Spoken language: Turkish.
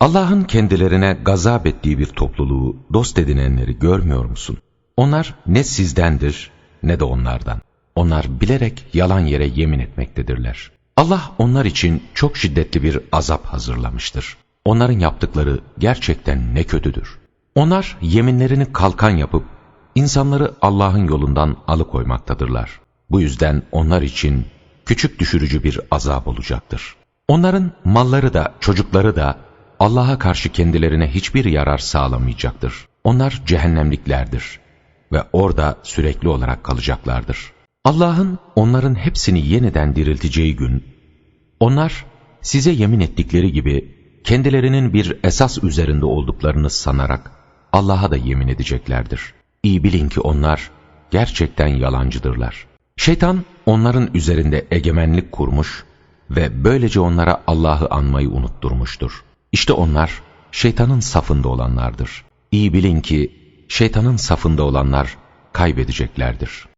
Allah'ın kendilerine gazap ettiği bir topluluğu dost edinenleri görmüyor musun? Onlar ne sizdendir ne de onlardan. Onlar bilerek yalan yere yemin etmektedirler. Allah onlar için çok şiddetli bir azap hazırlamıştır. Onların yaptıkları gerçekten ne kötüdür. Onlar yeminlerini kalkan yapıp insanları Allah'ın yolundan alıkoymaktadırlar. Bu yüzden onlar için küçük düşürücü bir azap olacaktır. Onların malları da çocukları da Allah'a karşı kendilerine hiçbir yarar sağlamayacaktır. Onlar cehennemliklerdir ve orada sürekli olarak kalacaklardır. Allah'ın onların hepsini yeniden dirilteceği gün, onlar size yemin ettikleri gibi kendilerinin bir esas üzerinde olduklarını sanarak Allah'a da yemin edeceklerdir. İyi bilin ki onlar gerçekten yalancıdırlar. Şeytan onların üzerinde egemenlik kurmuş ve böylece onlara Allah'ı anmayı unutturmuştur. İşte onlar şeytanın safında olanlardır. İyi bilin ki şeytanın safında olanlar kaybedeceklerdir.